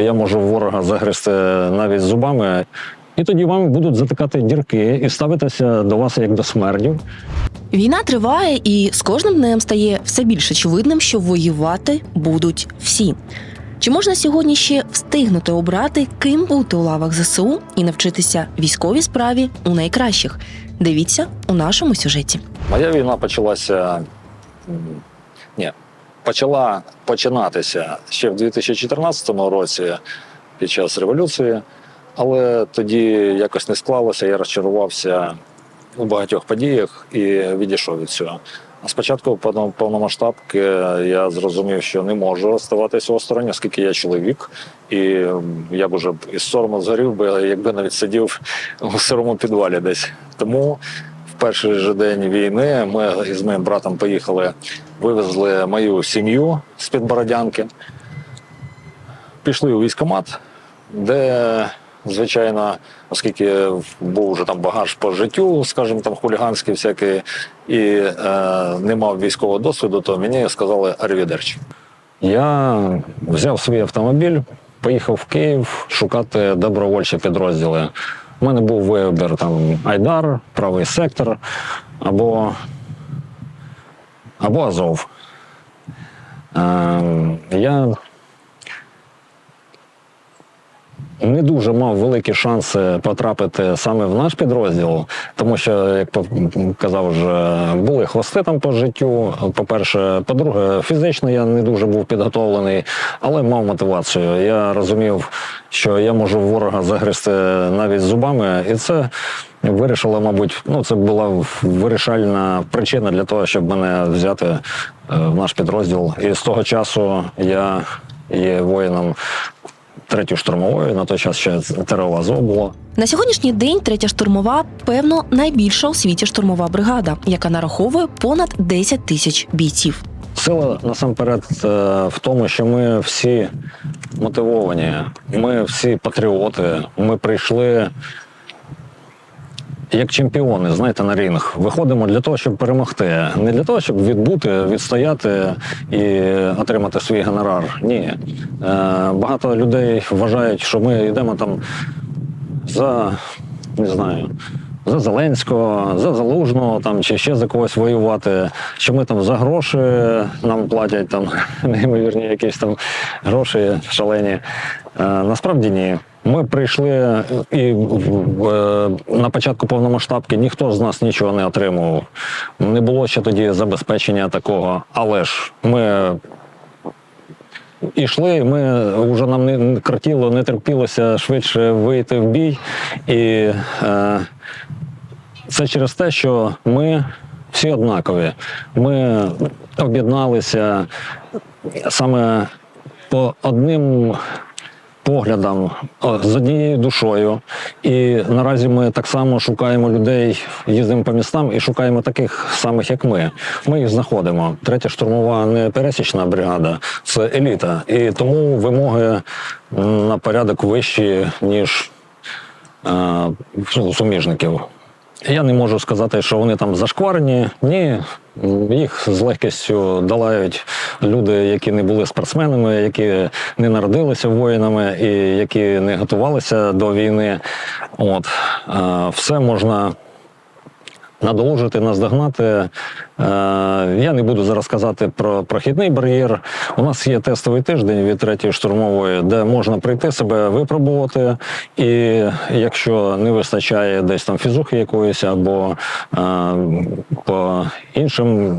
Я можу ворога загризти навіть зубами, і тоді вам будуть затикати дірки і ставитися до вас як до смердів. Війна триває, і з кожним днем стає все більш очевидним, що воювати будуть всі. Чи можна сьогодні ще встигнути обрати, ким бути у лавах ЗСУ і навчитися військовій справі у найкращих? Дивіться у нашому сюжеті. Моя війна почалася. Ні, почала починатися ще в 2014 році під час революції, але тоді якось не склалося, я розчарувався у багатьох подіях і відійшов від цього. А спочатку повно- повномасштабки я зрозумів, що не можу оставатися осторонь, оскільки я чоловік, і я б уже із сорому згорів би, якби навіть сидів у сирому підвалі десь. Тому перший же день війни ми із моїм братом поїхали, вивезли мою сім'ю з-під Бородянки, пішли у військкомат, де, звичайно, оскільки був вже там багаж по життю, скажімо, там хуліганський всякий, і е, не мав військового досвіду, то мені сказали арвідерчі. Я взяв свій автомобіль, поїхав в Київ шукати добровольчі підрозділи. У мене був вибір там Айдар, правий сектор або, або Азов. Е, я не дуже мав великі шанси потрапити саме в наш підрозділ, тому що, як казав вже, були хвости там по життю. По-перше, по-друге, фізично я не дуже був підготовлений, але мав мотивацію. Я розумів, що я можу ворога загризти навіть зубами, і це вирішило, мабуть, ну це була вирішальна причина для того, щоб мене взяти е, в наш підрозділ. І з того часу я є воїном третьої штурмовою На той час ще ТРО було. На сьогоднішній день третя штурмова, певно, найбільша у світі штурмова бригада, яка нараховує понад 10 тисяч бійців. Сила насамперед е, в тому, що ми всі мотивовані, ми всі патріоти. Ми прийшли як чемпіони, знаєте, на ринг. Виходимо для того, щоб перемогти. Не для того, щоб відбути, відстояти і отримати свій гонорар. Ні. Е, Багато людей вважають, що ми йдемо там за не знаю. За Зеленського, за Залужного там чи ще за когось воювати, що ми там за гроші нам платять там неймовірні якісь там гроші шалені. Е, насправді ні. Ми прийшли і е, на початку повномасштабки ніхто з нас нічого не отримував. Не було ще тоді забезпечення такого, але ж ми ішли, ми вже нам не картіло, не терпілося швидше вийти в бій. І е, це через те, що ми всі однакові. Ми об'єдналися саме по одним поглядам, з однією душою. І наразі ми так само шукаємо людей, їздимо по містам і шукаємо таких самих, як ми. Ми їх знаходимо. Третя штурмова не пересічна бригада, це еліта. І тому вимоги на порядок вищі, ніж е, суміжників. Я не можу сказати, що вони там зашкварені. Ні, їх з легкістю долають люди, які не були спортсменами, які не народилися воїнами і які не готувалися до війни. От е, все можна надолужити, наздогнати. Е, Я не буду зараз казати про прохідний бар'єр. У нас є тестовий тиждень від третьої штурмової, де можна прийти себе випробувати. І якщо не вистачає десь там фізухи якоїсь або е, по іншим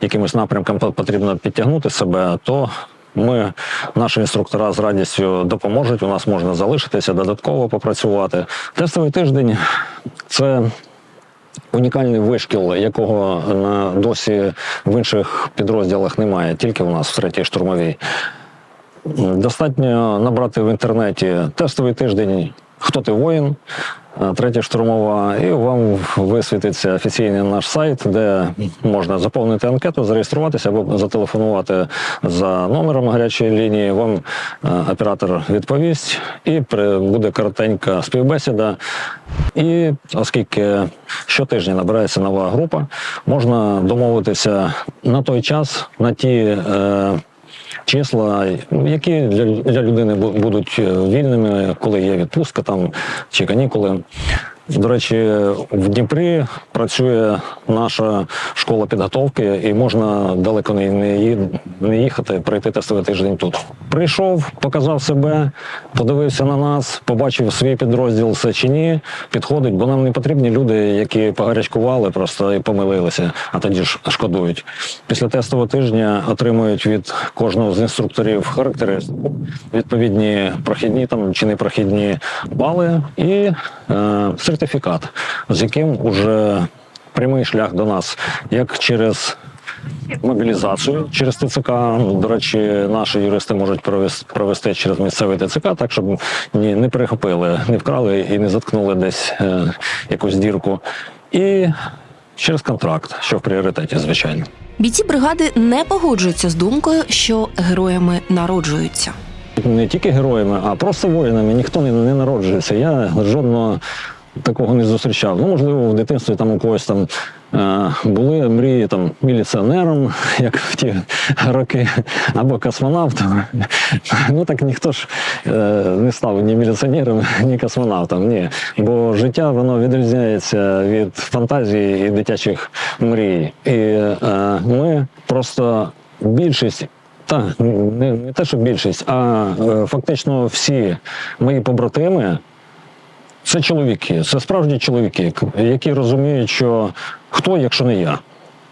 якимось напрямкам потрібно підтягнути себе, то ми, наші інструктора з радістю допоможуть. У нас можна залишитися, додатково попрацювати. Тестовий тиждень це унікальний вишкіл, якого на досі в інших підрозділах немає, тільки у нас в третій штурмовій. Достатньо набрати в інтернеті тестовий тиждень, хто ти воїн, е, третя штурмова, і вам висвітиться офіційний наш сайт, де можна заповнити анкету, зареєструватися або зателефонувати за номером гарячої лінії. Вам е, оператор відповість, і буде коротенька співбесіда. І оскільки щотижня набирається нова група, можна домовитися на той час, на ті. Е, числа, які для, для людини будуть е, вільними, коли є відпустка там чи канікули. До речі, в Дніпрі працює наша школа підготовки, і можна далеко не, їхати, пройти тестовий тиждень тут. Прийшов, показав себе, подивився на нас, побачив свій підрозділ все чи ні, підходить, бо нам не потрібні люди, які погарячкували просто і помилилися, а тоді ж шкодують. Після тестового тижня отримують від кожного з інструкторів характеристику, відповідні прохідні там чи непрохідні бали і сертифікат, з яким уже прямий шлях до нас, як через мобілізацію через ТЦК. До речі, наші юристи можуть провести, провести через місцевий ТЦК, так щоб ні, не перехопили, не вкрали і не заткнули десь е, якусь дірку. І через контракт, що в пріоритеті, звичайно. Бійці бригади не погоджуються з думкою, що героями народжуються. Не тільки героями, а просто воїнами. Ніхто не, не народжується. Я жодного такого не зустрічав. Ну, можливо, в дитинстві там у когось там е, були мрії там міліціонером, як в ті роки, або космонавтом. Ну так ніхто ж е, не став ні міліціонером, ні космонавтом. Ні. Бо життя воно відрізняється від фантазії і дитячих мрій. І е, ми просто більшість так, не, не те, що більшість, а е, фактично всі мої побратими це чоловіки, це справжні чоловіки, які розуміють, що хто, якщо не я.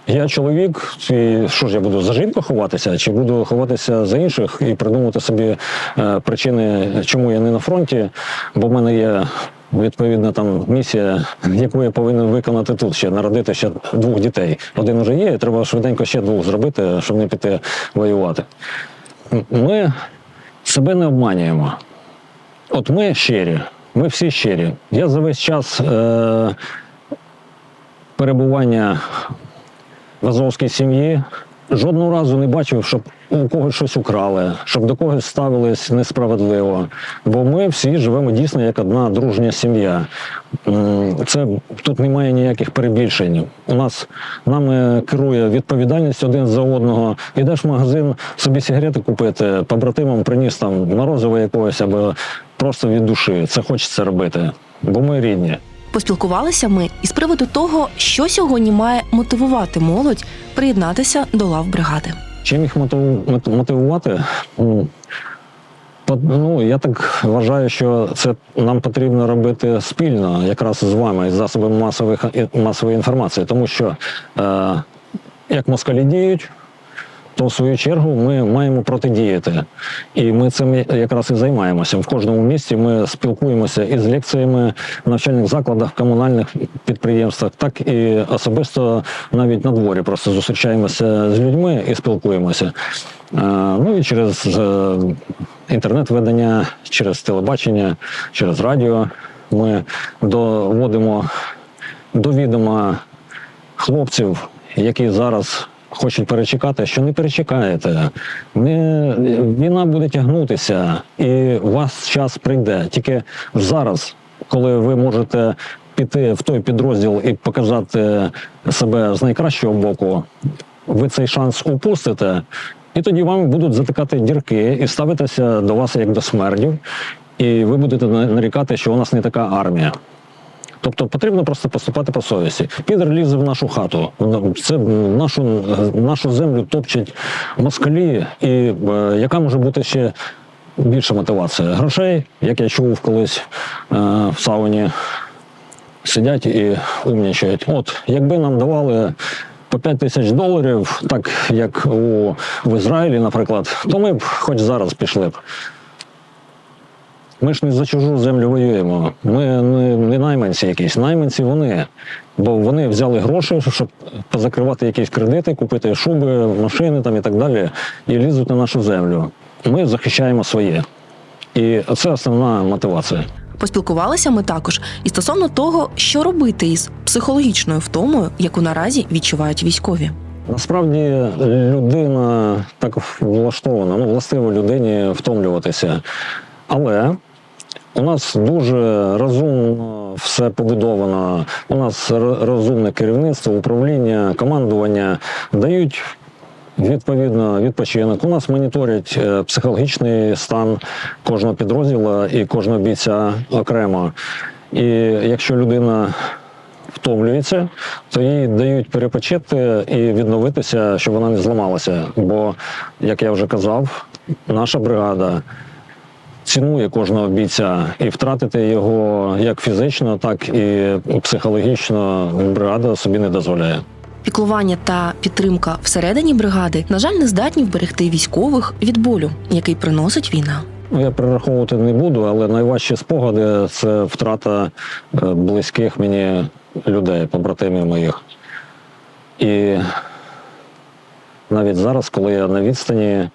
Я чоловік, і що ж я буду за жінку ховатися, чи буду ховатися за інших і придумувати собі е, причини, чому я не на фронті, бо в мене є відповідна там місія, яку я повинен виконати тут ще народити ще двох дітей. Один уже є, і треба швиденько ще двох зробити, щоб не піти воювати. Ми себе не обманюємо. От ми щирі, ми всі щирі. Я за весь час е, перебування в азовській сім'ї жодного разу не бачив, щоб у когось щось украли, щоб до когось ставились несправедливо. Бо ми всі живемо дійсно як одна дружня сім'я. Це тут немає ніяких перебільшень. У нас нами керує відповідальність один за одного. Ідеш в магазин собі сигарети купити, побратимам приніс там морозиво якогось або просто від душі. Це хочеться робити, бо ми рідні. Поспілкувалися ми із приводу того, що сьогодні має мотивувати молодь приєднатися до лав бригади. Чим їх мотивувати? Ну, я так вважаю, що це нам потрібно робити спільно, якраз з вами, з засобами масових, масової інформації, тому що е, як москалі діють, то в свою чергу ми маємо протидіяти. І ми цим якраз і займаємося. В кожному місті ми спілкуємося із лекціями в навчальних закладах, комунальних підприємствах, так і особисто навіть на дворі просто зустрічаємося з людьми і спілкуємося. Ну і через е, інтернет-ведення, через телебачення, через радіо ми доводимо до відома хлопців, які зараз хочуть перечекати, що не перечекаєте. Не, війна буде тягнутися, і у вас час прийде. Тільки зараз, коли ви можете піти в той підрозділ і показати себе з найкращого боку, ви цей шанс упустите, і тоді вам будуть затикати дірки і ставитися до вас як до смердів, і ви будете нарікати, що у нас не така армія. Тобто потрібно просто поступати по совісті. Підер лізе в нашу хату. Це нашу, нашу землю топчуть москалі. І е, яка може бути ще більша мотивація? Грошей, як я чув колись е, в сауні, сидять і умнічають. От, якби нам давали. По 5 тисяч доларів, так як у в Ізраїлі, наприклад, то ми б хоч зараз пішли б. Ми ж не за чужу землю воюємо. Ми не, не найманці якісь. Найманці вони. Бо вони взяли гроші, щоб позакривати якісь кредити, купити шуби, машини там і так далі, і лізуть на нашу землю. Ми захищаємо своє. І це основна мотивація. Поспілкувалися ми також і стосовно того, що робити із психологічною втомою, яку наразі відчувають військові. Насправді людина так влаштована, ну, властиво людині втомлюватися. Але у нас дуже розумно все побудовано. У нас розумне керівництво, управління, командування дають відповідно відпочинок. У нас моніторять е, психологічний стан кожного підрозділу і кожного бійця окремо. І якщо людина втомлюється, то їй дають перепочити і відновитися, щоб вона не зламалася. Бо, як я вже казав, наша бригада цінує кожного бійця і втратити його як фізично, так і психологічно бригада собі не дозволяє. Піклування та підтримка всередині бригади, на жаль, не здатні вберегти військових від болю, який приносить війна. Ну, я перераховувати не буду, але найважчі спогади це втрата е, близьких мені людей, побратимів моїх. І навіть зараз, коли я на відстані, е,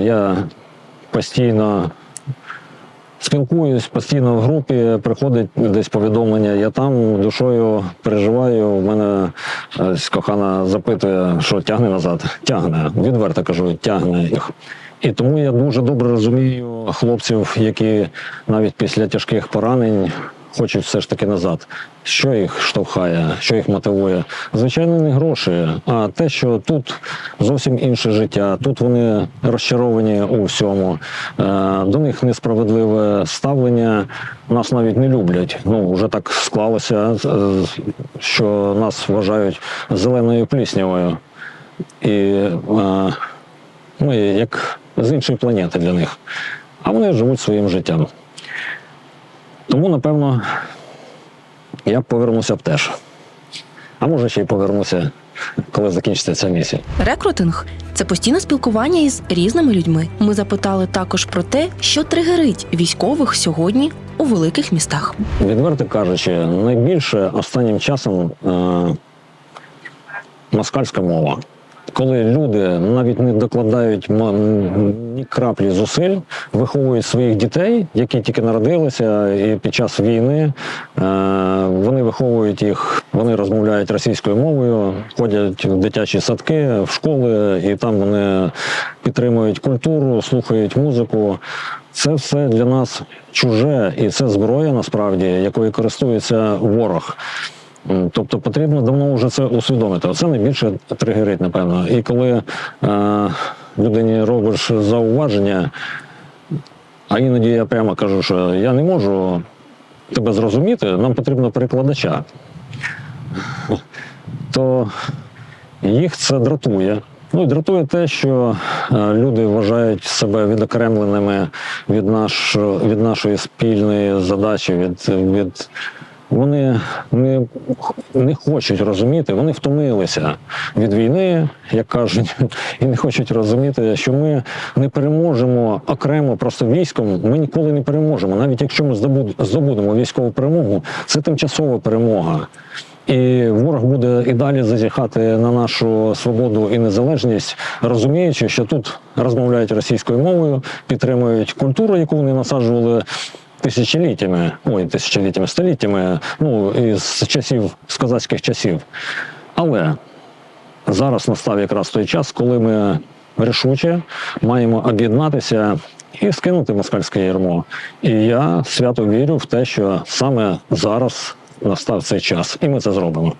я постійно спілкуюсь, постійно в групі приходить десь повідомлення. Я там душою переживаю. У мене е, кохана запитує, що тягне назад. Тягне. Відверто кажу, тягне. І тому я дуже добре розумію хлопців, які навіть після тяжких поранень хочуть все ж таки назад. Що їх штовхає, що їх мотивує? Звичайно, не гроші, а те, що тут зовсім інше життя. Тут вони розчаровані у всьому. Е, До них несправедливе ставлення. Нас навіть не люблять. Ну вже так склалося, е, що нас вважають зеленою пліснявою. І е, ми як з іншої планети для них. А вони живуть своїм життям. Тому, напевно, я б повернувся б теж. А може ще й повернуся, коли закінчиться ця місія. Рекрутинг це постійне спілкування із різними людьми. Ми запитали також про те, що тригерить військових сьогодні у великих містах. Відверто кажучи, найбільше останнім часом е, москальська мова. Коли люди навіть не докладають ні краплі зусиль, виховують своїх дітей, які тільки народилися, і під час війни е, вони виховують їх, вони розмовляють російською мовою, ходять в дитячі садки, в школи, і там вони підтримують культуру, слухають музику. Це все для нас чуже, і це зброя насправді, якою користується ворог. М, Тобто потрібно давно вже це усвідомити. Оце найбільше тригерить, напевно. І коли е, людині робиш зауваження, а іноді я прямо кажу, що я не можу тебе зрозуміти, нам потрібно перекладача, то їх це дратує. Ну і дратує те, що е, люди вважають себе відокремленими від, наш, від нашої спільної задачі, від, від вони не, не хочуть розуміти, вони втомилися від війни, як кажуть, і не хочуть розуміти, що ми не переможемо окремо просто військом. Ми ніколи не переможемо. Навіть якщо ми здобудемо військову перемогу, це тимчасова перемога. І ворог буде і далі зазіхати на нашу свободу і незалежність, розуміючи, що тут розмовляють російською мовою, підтримують культуру, яку вони насаджували тисячоліттями, ой, тисячоліттями, століттями, ну із часів, з козацьких часів. Але зараз настав якраз той час, коли ми рішуче маємо об'єднатися і скинути москальське ярмо. І я свято вірю в те, що саме зараз настав цей час, і ми це зробимо.